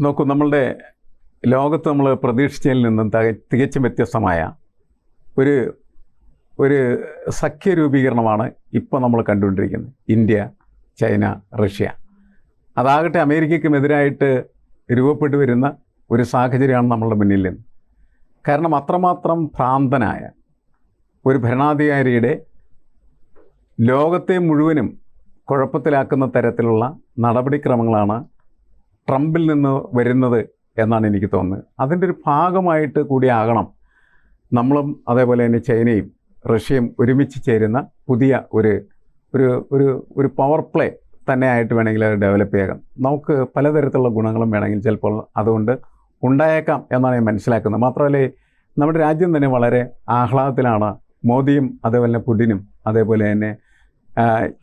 നോക്കൂ നമ്മളുടെ ലോകത്ത് നമ്മൾ പ്രതീക്ഷിച്ചതിൽ നിന്നും തക- തികച്ചും വ്യത്യസ്തമായ ഒരു ഒരു സഖ്യ രൂപീകരണമാണ് ഇപ്പോൾ നമ്മൾ കണ്ടുകൊണ്ടിരിക്കുന്നത്. India China Russia. അതാകട്ടെ അമേരിക്കയ്ക്കുമെതിരായിട്ട് രൂപപ്പെട്ടു വരുന്ന ഒരു സാഹചര്യമാണ് നമ്മളുടെ മുന്നിൽ നിന്ന്. കാരണം അത്രമാത്രം ഭ്രാന്തനായ ഒരു ഭരണാധികാരിയുടെ ലോകത്തെ മുഴുവനും കുഴപ്പത്തിലാക്കുന്ന തരത്തിലുള്ള നടപടിക്രമങ്ങളാണ് ട്രംപിൽ നിന്ന് വരുന്നത് എന്നാണ് എനിക്ക് തോന്നുന്നത്. അതിന്റെ ഒരു ഭാഗമായിട്ട് കൂടിയാകണം നമ്മളും അതേപോലെ തന്നെ ചൈനയും റഷ്യയും ഒരുമിച്ച് ചേരുന്ന പുതിയ ഒരു ഒരു ഒരു ഒരു പവർ പ്ലേ തന്നെ ആയിട്ട് വേണമെങ്കിൽ അത് ഡെവലപ്പ് ചെയ്യാം. നമുക്ക് പലതരത്തിലുള്ള ഗുണങ്ങളും വേണമെങ്കിൽ ചിലപ്പോൾ അതുകൊണ്ട് ഉണ്ടായേക്കാം എന്നാണ് ഞാൻ മനസ്സിലാക്കുന്നത്. മാത്രമല്ല നമ്മുടെ രാജ്യം തന്നെ വളരെ ആഹ്ലാദത്തിലാണ്. മോദിയും അതേപോലെ തന്നെ പുടിനും അതേപോലെ തന്നെ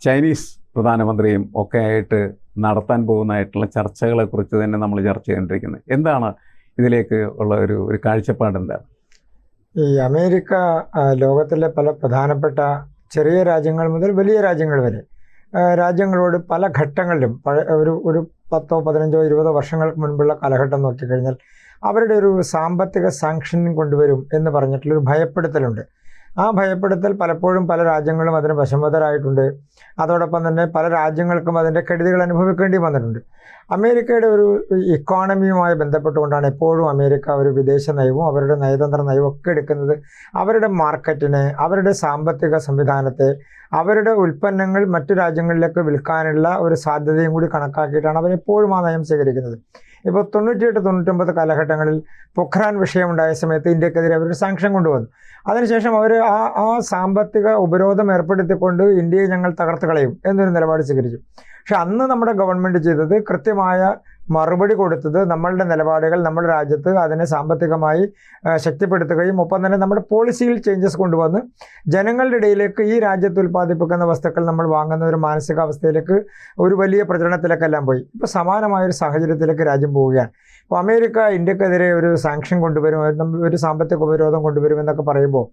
ചൈനീസ് പ്രധാനമന്ത്രിയും ഒക്കെ ആയിട്ട് നടത്താൻ പോകുന്നതായിട്ടുള്ള ചർച്ചകളെക്കുറിച്ച് തന്നെ നമ്മൾ ചർച്ച ചെയ്തുകൊണ്ടിരിക്കുന്നത് എന്താണ് ഇതിലേക്ക് ഉള്ള ഒരു ഒരു കാഴ്ചപ്പാട് എന്താണ് ഈ അമേരിക്ക ലോകത്തിലെ പല പ്രധാനപ്പെട്ട ചെറിയ രാജ്യങ്ങൾ മുതൽ വലിയ രാജ്യങ്ങൾ വരെ രാജ്യങ്ങളോട് പല ഘട്ടങ്ങളിലും ഒരു ഒരു പത്തോ പതിനഞ്ചോ ഇരുപതോ വർഷങ്ങൾക്ക് മുൻപുള്ള കാലഘട്ടം നോക്കിക്കഴിഞ്ഞാൽ അവരുടെ ഒരു സാമ്പത്തിക സാങ്ഷനും കൊണ്ടുവരും എന്ന് പറഞ്ഞിട്ടുള്ളൊരു ഭയപ്പെടുത്തലുണ്ട്. ആ ഭയപ്പെടുത്തൽ പലപ്പോഴും പല രാജ്യങ്ങളും അതിന് വശംവതരായിട്ടുണ്ട്. അതോടൊപ്പം തന്നെ പല രാജ്യങ്ങൾക്കും അതിന്റെ കെടുതികൾ അനുഭവിക്കേണ്ടി വന്നിട്ടുണ്ട്. അമേരിക്കയുടെ ഒരു ഇക്കോണമിയുമായി ബന്ധപ്പെട്ടുകൊണ്ടാണ് എപ്പോഴും അമേരിക്ക ഒരു വിദേശ നയവും അവരുടെ നയതന്ത്ര നയവും ഒക്കെ എടുക്കുന്നത് അവരുടെ മാർക്കറ്റിനെ അവരുടെ സാമ്പത്തിക സംവിധാനത്തെ അവരുടെ ഉൽപ്പന്നങ്ങൾ മറ്റു രാജ്യങ്ങളിലേക്ക് വിൽക്കാനുള്ള ഒരു സാധ്യതയും കൂടി കണക്കാക്കിയിട്ടാണ് അവരെപ്പോഴും ആ നയം സ്വീകരിക്കുന്നത്. ഇപ്പോൾ തൊണ്ണൂറ്റിയെട്ട് തൊണ്ണൂറ്റൊമ്പത് കാലഘട്ടങ്ങളിൽ പൊഖ്രാൻ വിഷയമുണ്ടായ സമയത്ത് ഇന്ത്യക്കെതിരെ അവർ സാങ്ഷൻ കൊണ്ടുവന്നു. അതിനുശേഷം അവർ ആ ആ സാമ്പത്തിക ഉപരോധം ഏർപ്പെടുത്തിക്കൊണ്ട് ഇന്ത്യയെ ഞങ്ങൾ തകർത്ത് കളയും എന്നൊരു നിലപാട് സ്വീകരിച്ചു. പക്ഷെ അന്ന് നമ്മുടെ ഗവൺമെന്റ് ചെയ്തത് കൃത്യമായ മറുപടി കൊടുത്തത് നമ്മളുടെ നിലപാടുകൾ നമ്മുടെ രാജ്യത്ത് അതിനെ സാമ്പത്തികമായി ശക്തിപ്പെടുത്തുകയും ഒപ്പം തന്നെ നമ്മുടെ പോളിസിയിൽ ചേഞ്ചസ് കൊണ്ടുവന്ന് ജനങ്ങളുടെ ഇടയിലേക്ക് ഈ രാജ്യത്ത് ഉൽപ്പാദിപ്പിക്കുന്ന വസ്തുക്കൾ നമ്മൾ വാങ്ങുന്ന ഒരു മാനസികാവസ്ഥയിലേക്ക് ഒരു വലിയ പ്രചരണത്തിലേക്കെല്ലാം പോയി. ഇപ്പോൾ സമാനമായ ഒരു സാഹചര്യത്തിലേക്ക് രാജ്യം പോവുകയാണ്. അപ്പോൾ അമേരിക്ക ഇന്ത്യക്കെതിരെ ഒരു സാങ്ഷൻ കൊണ്ടുവരും ഒരു സാമ്പത്തിക ഉപരോധം കൊണ്ടുവരുമെന്നൊക്കെ പറയുമ്പോൾ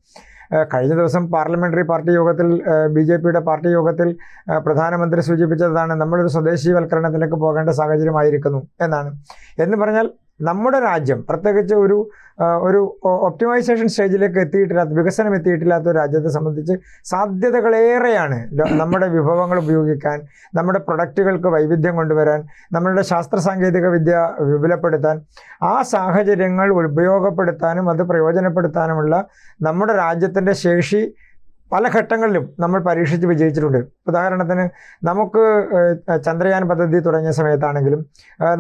കഴിഞ്ഞ ദിവസം പാർലമെന്ററി പാർട്ടി യോഗത്തിൽ ബി ജെ പിയുടെ പാർട്ടി യോഗത്തിൽ പ്രധാനമന്ത്രി സൂചിപ്പിച്ചതാണ് നമ്മളൊരു സ്വദേശീവൽക്കരണത്തിലേക്ക് പോകേണ്ട സാഹചര്യമായിരിക്കുന്നു എന്നാണ്. എന്ന് പറഞ്ഞാൽ നമ്മുടെ രാജ്യം പ്രത്യേകിച്ച് ഒരു ഒരു ഒപ്റ്റിമൈസേഷൻ സ്റ്റേജിലേക്ക് എത്തിയിട്ടില്ലാത്ത വികസനം എത്തിയിട്ടില്ലാത്ത ഒരു രാജ്യത്തെ സംബന്ധിച്ച് സാധ്യതകളേറെയാണ് നമ്മുടെ വിഭവങ്ങൾ ഉപയോഗിക്കാൻ നമ്മുടെ പ്രൊഡക്റ്റുകൾക്ക് വൈവിധ്യം കൊണ്ടുവരാൻ നമ്മളുടെ ശാസ്ത്ര സാങ്കേതിക വിദ്യ വിപുലപ്പെടുത്താൻ ആ സാഹചര്യങ്ങൾ ഉപയോഗപ്പെടുത്താനും അത് പ്രയോജനപ്പെടുത്താനുമുള്ള നമ്മുടെ രാജ്യത്തിന്റെ ശേഷി പല ഘട്ടങ്ങളിലും നമ്മൾ പരീക്ഷിച്ച് വിജയിച്ചിട്ടുണ്ട്. ഉദാഹരണത്തിന് നമുക്ക് ചന്ദ്രയാൻ പദ്ധതി തുടങ്ങിയ സമയത്താണെങ്കിലും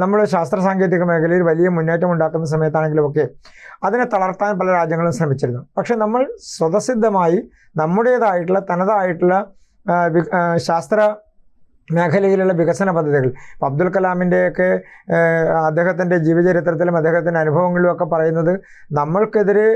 നമ്മൾ ശാസ്ത്ര സാങ്കേതിക മേഖലയിൽ വലിയ മുന്നേറ്റം ഉണ്ടാക്കുന്ന സമയത്താണെങ്കിലും ഒക്കെ അതിനെ തളർത്താൻ പല രാജ്യങ്ങളും ശ്രമിച്ചിരുന്നു. പക്ഷെ നമ്മൾ സ്വതസിദ്ധമായി നമ്മുടേതായിട്ടുള്ള തനതായിട്ടുള്ള ശാസ്ത്ര മേഖലയിലുള്ള വികസന പദ്ധതികൾ. അബ്ദുൽ കലാമിന്റെയൊക്കെ അദ്ദേഹത്തിന്റെ ജീവചരിത്രത്തിലും അദ്ദേഹത്തിന്റെ അനുഭവങ്ങളിലും ഒക്കെ പറയുന്നത് നമ്മൾക്കെതിരെ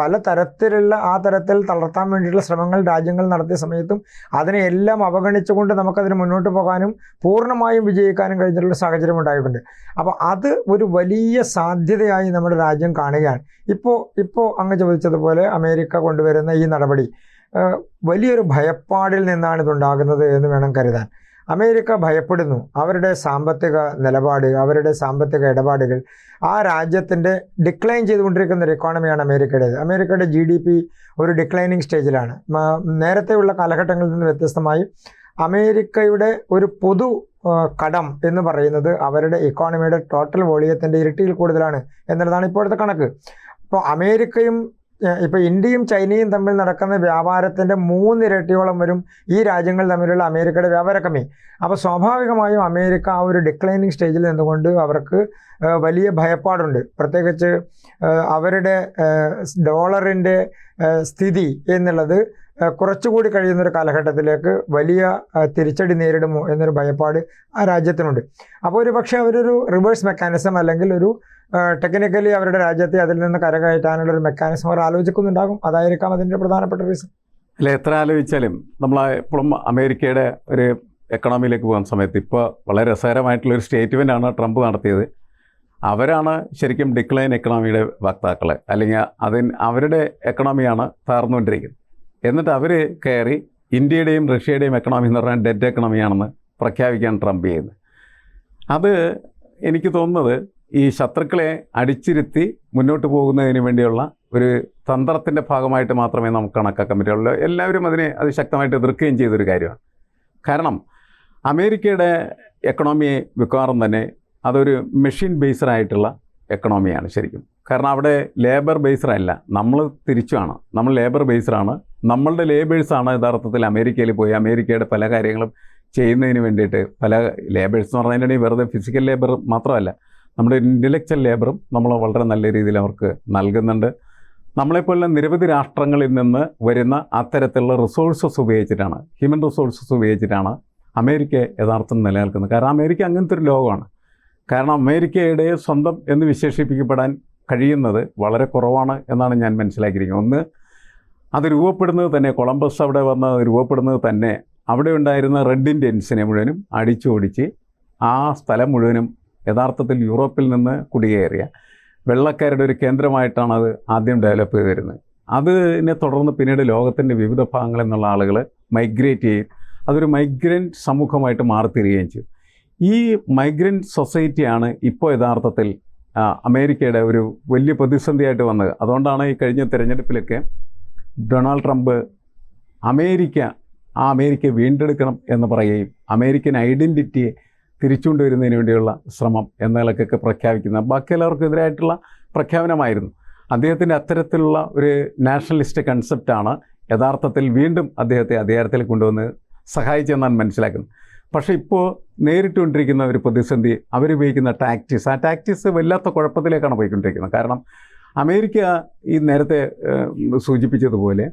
പല തരത്തിലുള്ള ആ തരത്തിൽ തളർത്താൻ വേണ്ടിയിട്ടുള്ള ശ്രമങ്ങൾ രാജ്യങ്ങൾ നടത്തിയ സമയത്തും അതിനെ എല്ലാം അവഗണിച്ചുകൊണ്ട് നമുക്കതിന് മുന്നോട്ട് പോകാനും പൂർണമായും വിജയിക്കാനും കഴിഞ്ഞിട്ടുള്ള സാഹചര്യം ഉണ്ടായിട്ടുണ്ട്. അപ്പോൾ അത് ഒരു വലിയ സാധ്യതയായി നമ്മുടെ രാജ്യം കാണുകയാണ്. ഇപ്പോൾ ഇപ്പോൾ അങ്ങ് ചോദിച്ചതുപോലെ അമേരിക്ക കൊണ്ടുവരുന്ന ഈ നടപടി വലിയൊരു ഭയപ്പാടിൽ നിന്നാണ് ഇതുണ്ടാകുന്നത് എന്ന് വേണം കരുതാൻ. അമേരിക്ക ഭയപ്പെടുന്നു. അവരുടെ സാമ്പത്തിക നിലപാട് അവരുടെ സാമ്പത്തിക ഇടപാടുകൾ ആ രാജ്യത്തിന്റെ ഡിക്ലൈൻ ചെയ്തുകൊണ്ടിരിക്കുന്ന ഒരു എക്കോണമിയാണ് അമേരിക്കയുടേത്. അമേരിക്കയുടെ ജി ഡി പി ഒരു ഡിക്ലൈനിങ് സ്റ്റേജിലാണ് നേരത്തെയുള്ള കാലഘട്ടങ്ങളിൽ നിന്ന് വ്യത്യസ്തമായി അമേരിക്കയുടെ ഒരു പൊതു കടം എന്ന് പറയുന്നത് അവരുടെ ഇക്കോണമിയുടെ ടോട്ടൽ വോളിയത്തിന്റെ ഇരട്ടിയിൽ കൂടുതലാണ് എന്നുള്ളതാണ് ഇപ്പോഴത്തെ കണക്ക്. അപ്പോൾ അമേരിക്കയും ഇപ്പോൾ ഇന്ത്യയും ചൈനയും തമ്മിൽ നടക്കുന്ന വ്യാപാരത്തിന്റെ മൂന്നിരട്ടിയോളം വരും ഈ രാജ്യങ്ങൾ തമ്മിലുള്ള അമേരിക്കയുടെ വ്യാപാര കമ്മി അപ്പോൾ സ്വാഭാവികമായും അമേരിക്ക ആ ഒരു ഡിക്ലൈനിങ് സ്റ്റേജിൽ നിന്നുകൊണ്ട് അവർക്ക് വലിയ ഭയപ്പാടുണ്ട്. പ്രത്യേകിച്ച് അവരുടെ ഡോളറിന്റെ സ്ഥിതി എന്നുള്ളത് കുറച്ചുകൂടി കഴിയുന്നൊരു കാലഘട്ടത്തിലേക്ക് വലിയ തിരിച്ചടി നേരിടുമോ എന്നൊരു ഭയപ്പാട് ആ രാജ്യത്തിനുണ്ട്. അപ്പോൾ ഒരു പക്ഷേ അവരൊരു റിവേഴ്സ് മെക്കാനിസം അല്ലെങ്കിൽ ഒരു ടെക്നിക്കലി അവരുടെ രാജ്യത്തെ അതിൽ നിന്ന് കരകയറ്റാനുള്ള ഒരു മെക്കാനിസം അവർ ആലോചിക്കുന്നുണ്ടാകും. അതായിരിക്കാം അതിന്റെ പ്രധാനപ്പെട്ട റീസൺ അല്ല എത്ര ആലോചിച്ചാലും നമ്മൾ ഇപ്പോഴും അമേരിക്കയുടെ ഒരു എക്കണോമിയിലേക്ക് പോകുന്ന സമയത്ത് ഇപ്പോൾ വളരെ രസകരമായിട്ടുള്ള ഒരു സ്റ്റേറ്റ്മെന്റാണ് ട്രംപ് നടത്തിയത്. അവരാണ് ശരിക്കും ഡിക്ലൈൻ എക്കണോമിയുടെ വക്താക്കൾ അല്ലെങ്കിൽ അതിന് അവരുടെ എക്കണോമിയാണ് തകർന്നുകൊണ്ടിരിക്കുന്നത്. എന്നിട്ട് അവർ കയറി ഇന്ത്യയുടെയും റഷ്യയുടെയും എക്കണോമി എന്ന് പറഞ്ഞാൽ ഡെറ്റ് എക്കണോമിയാണെന്ന് പ്രഖ്യാപിക്കാൻ ട്രംപ് ചെയ്യുന്നത്. അത് എനിക്ക് തോന്നുന്നത് ഈ ശത്രുക്കളെ അടിച്ചിരുത്തി മുന്നോട്ട് പോകുന്നതിന് വേണ്ടിയുള്ള ഒരു തന്ത്രത്തിന്റെ ഭാഗമായിട്ട് മാത്രമേ നമുക്ക് കണക്കാക്കാൻ പറ്റുള്ളൂ. എല്ലാവരും അതിനെ അതിശക്തമായിട്ട് എതിർക്കുകയും ചെയ്തൊരു കാര്യമാണ്. കാരണം അമേരിക്കയുടെ എക്കണോമിയെ മിക്കവാറും തന്നെ അതൊരു മെഷീൻ ബേസ്ഡ് ആയിട്ടുള്ള എക്കണോമിയാണ് ശരിക്കും. കാരണം അവിടെ ലേബർ ബേസ്ഡ് അല്ല. നമ്മൾ തിരിച്ചുമാണ് നമ്മൾ ലേബർ ബേസ്ഡാണ് നമ്മളുടെ ലേബേഴ്സാണ് യഥാർത്ഥത്തിൽ അമേരിക്കയിൽ പോയി? അമേരിക്കയുടെ പല കാര്യങ്ങളും ചെയ്യുന്നതിന് വേണ്ടിയിട്ട് പല ലേബേഴ്സ് എന്ന് പറഞ്ഞതിന്റെ വെറുതെ ഫിസിക്കൽ ലേബർ മാത്രമല്ല നമ്മുടെ ഇന്റലക്ച്വൽ ലേബറും നമ്മൾ വളരെ നല്ല രീതിയിൽ അവർക്ക് നൽകുന്നുണ്ട്. നമ്മളെപ്പോലുള്ള നിരവധി രാഷ്ട്രങ്ങളിൽ നിന്ന് വരുന്ന അത്തരത്തിലുള്ള റിസോഴ്സസ് ഉപയോഗിച്ചിട്ടാണ് ഹ്യൂമൻ റിസോഴ്സസ് ഉപയോഗിച്ചിട്ടാണ് അമേരിക്ക യഥാർത്ഥം നിലനിൽക്കുന്നത്. കാരണം അമേരിക്ക അങ്ങനത്തെ ഒരു ലോകമാണ്. കാരണം അമേരിക്കയുടെ സ്വന്തം എന്ന് വിശേഷിപ്പിക്കപ്പെടാൻ കഴിയുന്നത് വളരെ കുറവാണ് എന്നാണ് ഞാൻ മനസ്സിലാക്കിയിരിക്കുന്നത്. ഒന്ന് അത് രൂപപ്പെടുന്നത് തന്നെ കൊളംബസ് അവിടെ വന്ന് രൂപപ്പെടുന്നത് തന്നെ അവിടെ ഉണ്ടായിരുന്ന റെഡ് ഇൻഡ്യൻസിനെ മുഴുവനും അടിച്ചോടിച്ച് ആ സ്ഥലം മുഴുവനും യഥാർത്ഥത്തിൽ യൂറോപ്പിൽ നിന്ന് കുടിയേറിയ വെള്ളക്കാരുടെ ഒരു കേന്ദ്രമായിട്ടാണ് അത് ആദ്യം ഡെവലപ്പ് ചെയ്ത് വരുന്നത്. അതിനെ തുടർന്ന് പിന്നീട് ലോകത്തിന്റെ വിവിധ ഭാഗങ്ങളിൽ നിന്നുള്ള ആളുകൾ മൈഗ്രേറ്റ് ചെയ്യും അതൊരു മൈഗ്രന്റ് സമൂഹമായിട്ട് മാറിത്തീരുകയും ചെയ്യും ഈ മൈഗ്രന്റ് സൊസൈറ്റിയാണ് ഇപ്പോൾ യഥാർത്ഥത്തിൽ അമേരിക്കയുടെ ഒരു വലിയ പ്രതിസന്ധിയായിട്ട് വന്നത്. അതുകൊണ്ടാണ് ഈ കഴിഞ്ഞ തിരഞ്ഞെടുപ്പിലൊക്കെ ഡൊണാൾഡ് ട്രംപ് അമേരിക്ക ആ അമേരിക്ക വീണ്ടെടുക്കണം എന്ന് പറയുകയും അമേരിക്കൻ ഐഡന്റിറ്റിയെ തിരിച്ചുകൊണ്ടുവരുന്നതിന് വേണ്ടിയുള്ള ശ്രമം എന്ന നിലക്കൊക്കെ പ്രഖ്യാപിക്കുന്ന ബാക്കി എല്ലാവർക്കും എതിരായിട്ടുള്ള പ്രഖ്യാപനമായിരുന്നു. അദ്ദേഹത്തിന്റെ അത്തരത്തിലുള്ള ഒരു നാഷണലിസ്റ്റ് കൺസെപ്റ്റാണ് യഥാർത്ഥത്തിൽ വീണ്ടും അദ്ദേഹത്തെ അധികാരത്തിൽ കൊണ്ടുവന്ന് സഹായിച്ചെന്നാണ് മനസ്സിലാക്കുന്നത് പക്ഷേ ഇപ്പോൾ നേരിട്ടുകൊണ്ടിരിക്കുന്ന ഒരു പ്രതിസന്ധി അവരുപയോഗിക്കുന്ന ടാക്റ്റീസ് ആ ടാക്റ്റീസ് വല്ലാത്ത കുഴപ്പത്തിലേക്കാണ് പോയിക്കൊണ്ടിരിക്കുന്നത്. കാരണം അമേരിക്ക ഈ നേരത്തെ സൂചിപ്പിച്ചതുപോലെ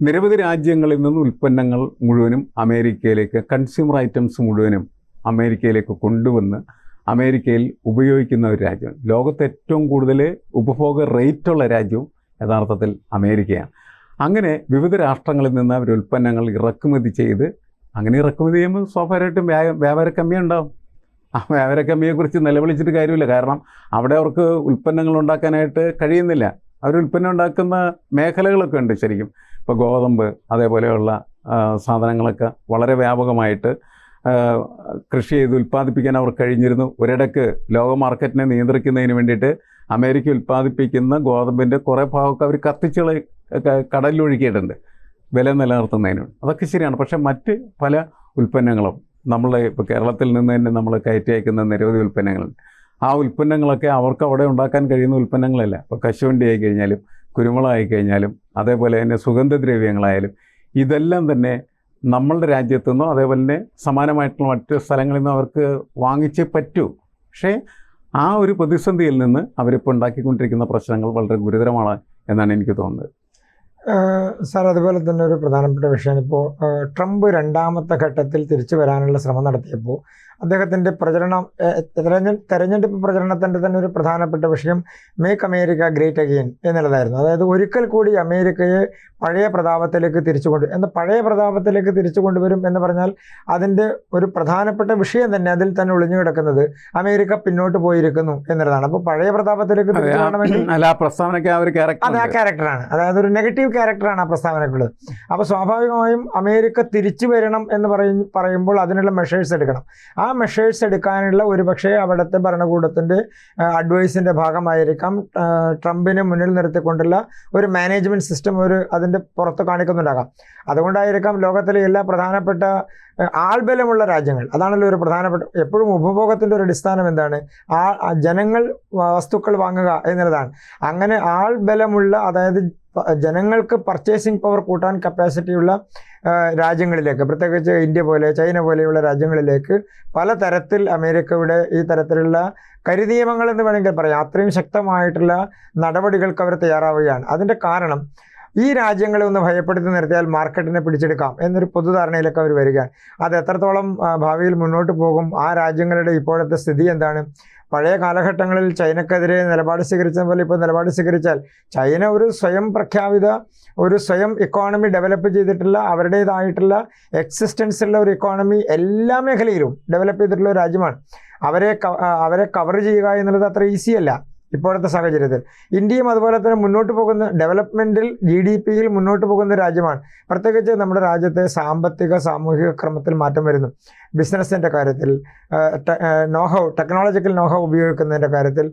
നിരവധി രാജ്യങ്ങളിൽ നിന്ന് ഉൽപ്പന്നങ്ങൾ മുഴുവനും അമേരിക്കയിലേക്ക് കൺസ്യൂമർ ഐറ്റംസ് മുഴുവനും അമേരിക്കയിലേക്ക് കൊണ്ടുവന്ന് അമേരിക്കയിൽ ഉപയോഗിക്കുന്ന ഒരു രാജ്യം ലോകത്ത് ഏറ്റവും കൂടുതൽ ഉപഭോഗ റേറ്റുള്ള രാജ്യവും യഥാർത്ഥത്തിൽ അമേരിക്കയാണ്. അങ്ങനെ വിവിധ രാഷ്ട്രങ്ങളിൽ നിന്ന് അവർ ഉൽപ്പന്നങ്ങൾ ഇറക്കുമതി ചെയ്ത് അങ്ങനെ ഇറക്കുമതി ചെയ്യുമ്പോൾ സ്വാഭാവികമായിട്ടും വ്യാ- വ്യാപാര കമ്മി ആ കുറിച്ച് നിലവിളിച്ചിട്ട് കാര്യമില്ല. കാരണം അവിടെ അവർക്ക് ഉൽപ്പന്നങ്ങൾ ഉണ്ടാക്കാനായിട്ട് കഴിയുന്നില്ല. അവർ ഉൽപ്പന്നം ഉണ്ടാക്കുന്ന മേഖലകളൊക്കെ ഉണ്ട് ശരിക്കും. ഇപ്പോൾ ഗോതമ്പ് അതേപോലെയുള്ള സാധനങ്ങളൊക്കെ വളരെ വ്യാപകമായിട്ട് കൃഷി ചെയ്ത് ഉൽപ്പാദിപ്പിക്കാൻ അവർ കഴിഞ്ഞിരുന്നു. ഒരിടക്ക് ലോക മാർക്കറ്റിനെ നിയന്ത്രിക്കുന്നതിന് വേണ്ടിയിട്ട് അമേരിക്ക ഉൽപ്പാദിപ്പിക്കുന്ന ഗോതമ്പിന്റെ കുറേ ഭാഗമൊക്കെ അവർ കത്തിച്ചുകൾ കടലിലൊഴുക്കിയിട്ടുണ്ട്. വില നിലനിർത്തുന്നതിന് അതൊക്കെ ശരിയാണ്. പക്ഷേ മറ്റ് പല ഉൽപ്പന്നങ്ങളും നമ്മളെ ഇപ്പോൾ കേരളത്തിൽ നിന്ന് തന്നെ നമ്മൾ കയറ്റി അയക്കുന്ന നിരവധി ഉൽപ്പന്നങ്ങളുണ്ട് ആ ഉൽപ്പന്നങ്ങളൊക്കെ അവർക്ക് അവിടെ ഉണ്ടാക്കാൻ കഴിയുന്ന ഉൽപ്പന്നങ്ങളല്ല. ഇപ്പോൾ കശുവണ്ടി ആയി കഴിഞ്ഞാലും കുരുമുളകായി കഴിഞ്ഞാലും അതേപോലെ തന്നെ സുഗന്ധദ്രവ്യങ്ങളായാലും ഇതെല്ലാം തന്നെ നമ്മളുടെ രാജ്യത്തു നിന്നോ അതേപോലെ തന്നെ സമാനമായിട്ടുള്ള മറ്റ് സ്ഥലങ്ങളിൽ നിന്നും അവർക്ക് വാങ്ങിച്ചേ പറ്റൂ. പക്ഷേ ആ ഒരു പ്രതിസന്ധിയിൽ നിന്ന് അവരിപ്പോൾ ഉണ്ടാക്കിക്കൊണ്ടിരിക്കുന്ന പ്രശ്നങ്ങൾ വളരെ ഗുരുതരമാണ് എന്നാണ് എനിക്ക് തോന്നുന്നത്. സാർ അതുപോലെ തന്നെ ഒരു പ്രധാനപ്പെട്ട വിഷയമാണ്. ഇപ്പോൾ ട്രംപ് രണ്ടാമത്തെ ഘട്ടത്തിൽ തിരിച്ചു വരാനുള്ള ശ്രമം നടത്തിയപ്പോൾ അദ്ദേഹത്തിന്റെ പ്രചരണം തെരഞ്ഞെടുപ്പ് പ്രചരണത്തിന്റെ തന്നെ ഒരു പ്രധാനപ്പെട്ട വിഷയം മേക്ക് അമേരിക്ക ഗ്രേറ്റ് അഗെയിൻ എന്നുള്ളതായിരുന്നു. അതായത് ഒരിക്കൽ കൂടി അമേരിക്കയെ പഴയ പ്രതാപത്തിലേക്ക് തിരിച്ചു കൊണ്ട് എന്ന പഴയ പ്രതാപത്തിലേക്ക് തിരിച്ചു കൊണ്ടുവരും എന്ന് പറഞ്ഞാൽ അതിന്റെ ഒരു പ്രധാനപ്പെട്ട വിഷയം തന്നെ അതിൽ തന്നെ ഒളിഞ്ഞു കിടക്കുന്നത് അമേരിക്ക പിന്നോട്ട് പോയിരിക്കുന്നു എന്നുള്ളതാണ്. അപ്പോൾ പഴയ പ്രതാപത്തിലേക്ക് തിരിച്ചു വേണമെങ്കിൽ അത് ആ ക്യാരക്ടറാണ് അതായത് ഒരു നെഗറ്റീവ് ക്യാരക്ടറാണ് ആ പ്രസ്താവനക്കുള്ളത്. അപ്പോൾ സ്വാഭാവികമായും അമേരിക്ക തിരിച്ചു വരണം എന്ന് പറയും പറയുമ്പോൾ അതിനുള്ള മെഷേഴ്സ് എടുക്കണം. ആ മെഷേഴ്സ് എടുക്കാനുള്ള ഒരു പക്ഷേ അവിടുത്തെ ഭരണകൂടത്തിന്റെ അഡ്വൈസിന്റെ ഭാഗമായിരിക്കാം. ട്രംപിനെ മുന്നിൽ നിർത്തിക്കൊണ്ടുള്ള ഒരു മാനേജ്മെന്റ് സിസ്റ്റം ഒരു അതിന്റെ പുറത്ത് കാണിക്കുന്നുണ്ടാകാം. അതുകൊണ്ടായിരിക്കാം ലോകത്തിലെ എല്ലാ പ്രധാനപ്പെട്ട ആൾബലമുള്ള രാജ്യങ്ങൾ അതാണല്ലോ ഒരു പ്രധാനപ്പെട്ട എപ്പോഴും ഉപഭോഗത്തിന്റെ ഒരു അടിസ്ഥാനം എന്താണ്? ആ ജനങ്ങൾ വസ്തുക്കൾ വാങ്ങുക എന്നുള്ളതാണ്. അങ്ങനെ ആൾബലമുള്ള അതായത് ജനങ്ങൾക്ക് പർച്ചേസിംഗ് പവർ കൂട്ടാൻ കപ്പാസിറ്റിയുള്ള രാജ്യങ്ങളിലേക്ക് പ്രത്യേകിച്ച് ഇന്ത്യ പോലെ ചൈന പോലെയുള്ള രാജ്യങ്ങളിലേക്ക് പലതരത്തിൽ അമേരിക്കയുടെ ഈ തരത്തിലുള്ള കരിനിയമങ്ങൾ എന്ന് വേണമെങ്കിൽ പറയാം. അത്രയും ശക്തമായിട്ടുള്ള നടപടികൾക്ക് അവർ തയ്യാറാവുകയാണ്. അതിന്റെ കാരണം ഈ രാജ്യങ്ങളെ ഒന്ന് ഭയപ്പെടുത്തി നിർത്തിയാൽ മാർക്കറ്റിനെ പിടിച്ചെടുക്കാം എന്നൊരു പൊതുധാരണയിലൊക്കെ അവർ വരികയാണ്. അത് എത്രത്തോളം ഭാവിയിൽ മുന്നോട്ട് പോകും ആ രാജ്യങ്ങളുടെ ഇപ്പോഴത്തെ സ്ഥിതി എന്താണ്? പഴയ കാലഘട്ടങ്ങളിൽ ചൈനക്കെതിരെ നിലപാട് സ്വീകരിച്ച പോലെ ഇപ്പോൾ നിലപാട് സ്വീകരിച്ചാൽ ചൈന ഒരു സ്വയം പ്രഖ്യാപിത ഒരു സ്വയം ഇക്കോണമി ഡെവലപ്പ് ചെയ്തിട്ടുള്ള അവരുടേതായിട്ടുള്ള എക്സിസ്റ്റൻസ് ഉള്ള ഒരു ഇക്കോണമി എല്ലാ മേഖലയിലും ഡെവലപ്പ് ചെയ്തിട്ടുള്ള ഒരു രാജ്യമാണ്. അവരെ അവരെ കവർ ചെയ്യുക എന്നുള്ളത് അത്ര ഈസി അല്ല. ഇപ്പോഴത്തെ സാഹചര്യത്തിൽ. ഇന്ത്യയും അതുപോലെ തന്നെ മുന്നോട്ട് പോകുന്ന ഡെവലപ്മെന്റിൽ ജി ഡി പിയിൽ മുന്നോട്ട് പോകുന്ന രാജ്യമാണ്. പ്രത്യേകിച്ച് നമ്മുടെ രാജ്യത്തെ സാമ്പത്തിക സാമൂഹിക ക്രമത്തിൽ മാറ്റം വരുന്നു. ബിസിനസ്സിന്റെ കാര്യത്തിൽ നോഹവ് ടെക്നോളജിക്കൽ നോഹവ് ഉപയോഗിക്കുന്നതിന്റെ കാര്യത്തിൽ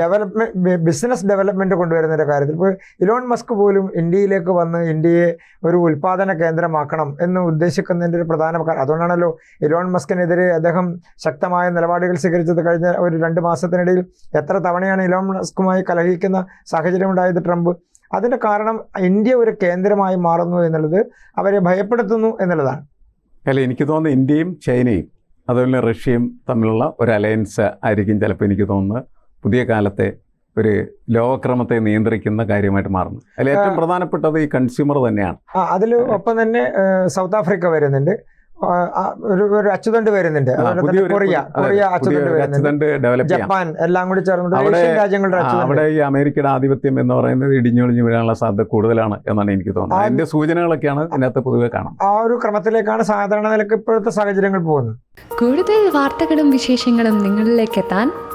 ഡെവലപ്മെന്റ് ബിസിനസ് ഡെവലപ്മെന്റ് കൊണ്ടുവരുന്നതിന്റെ കാര്യത്തിൽ. ഇപ്പോൾ ഇലോൺ മസ്ക് പോലും ഇന്ത്യയിലേക്ക് വന്ന് ഇന്ത്യയെ ഒരു ഉൽപ്പാദന കേന്ദ്രമാക്കണം എന്ന് ഉദ്ദേശിക്കുന്നതിന്റെ ഒരു പ്രധാന കാരണം അതുകൊണ്ടാണല്ലോ ഇലോൺ മസ്കിനെതിരെ അദ്ദേഹം ശക്തമായ നിലപാടുകൾ സ്വീകരിച്ചത് കഴിഞ്ഞ ഒരു രണ്ട് മാസത്തിനിടയിൽ. എത്ര തവണയാണ് ഇലോൺ മസ്കുമായി കലഹിക്കുന്ന സാഹചര്യം ഉണ്ടായത് ട്രംപ്? അതിന്റെ കാരണം ഇന്ത്യ ഒരു കേന്ദ്രമായി മാറുന്നു എന്നുള്ളത് അവരെ ഭയപ്പെടുത്തുന്നു എന്നുള്ളതാണ്. അല്ല എനിക്ക് തോന്നുന്നു ഇന്ത്യയും ചൈനയും അതുപോലെ റഷ്യയും തമ്മിലുള്ള ഒരു അലയൻസ് ആയിരിക്കും ചിലപ്പോൾ എനിക്ക് തോന്നുന്നത്. പുതിയ കാലത്തെ ഒരു ലോകക്രമത്തെ നിയന്ത്രിക്കുന്ന കാര്യമായിട്ട് മാറുന്നു. അതിൽ ഏറ്റവും പ്രധാനപ്പെട്ടത് ഈ കൺസ്യൂമർ തന്നെയാണ്. അതിൽ ഒപ്പം തന്നെ സൗത്ത് ആഫ്രിക്ക വരുന്നുണ്ട്. ഒരു ഒരു അച്ചുതണ്ട് വരുന്നുണ്ട്. കൊറിയ കൊറിയ അച്ചുതണ്ട് വരുന്നുണ്ട്. ജപ്പാൻ എല്ലാം കൂടി ചേർന്നിട്ട് ഏഷ്യൻ രാജ്യങ്ങളുടെ അവിടെ ഈ അമേരിക്കയുടെ ആധിപത്യം എന്ന് പറയുന്നത് ഇടിഞ്ഞൊളിഞ്ഞു വീഴാനുള്ള സാധ്യത കൂടുതലാണ് എന്നാണ് എനിക്ക് തോന്നുന്നത്. അതിന്റെ സൂചനകളൊക്കെയാണ് ഇതിനകത്ത് പൊതുവെ കാണാം ആ ഒരു ക്രമത്തിലേക്കാണ് സാധാരണ നിലയ്ക്ക് ഇപ്പോഴത്തെ സാഹചര്യങ്ങൾ പോകുന്നത്. കൂടുതൽ വാർത്തകളും വിശേഷങ്ങളും നിങ്ങളിലേക്ക് എത്താൻ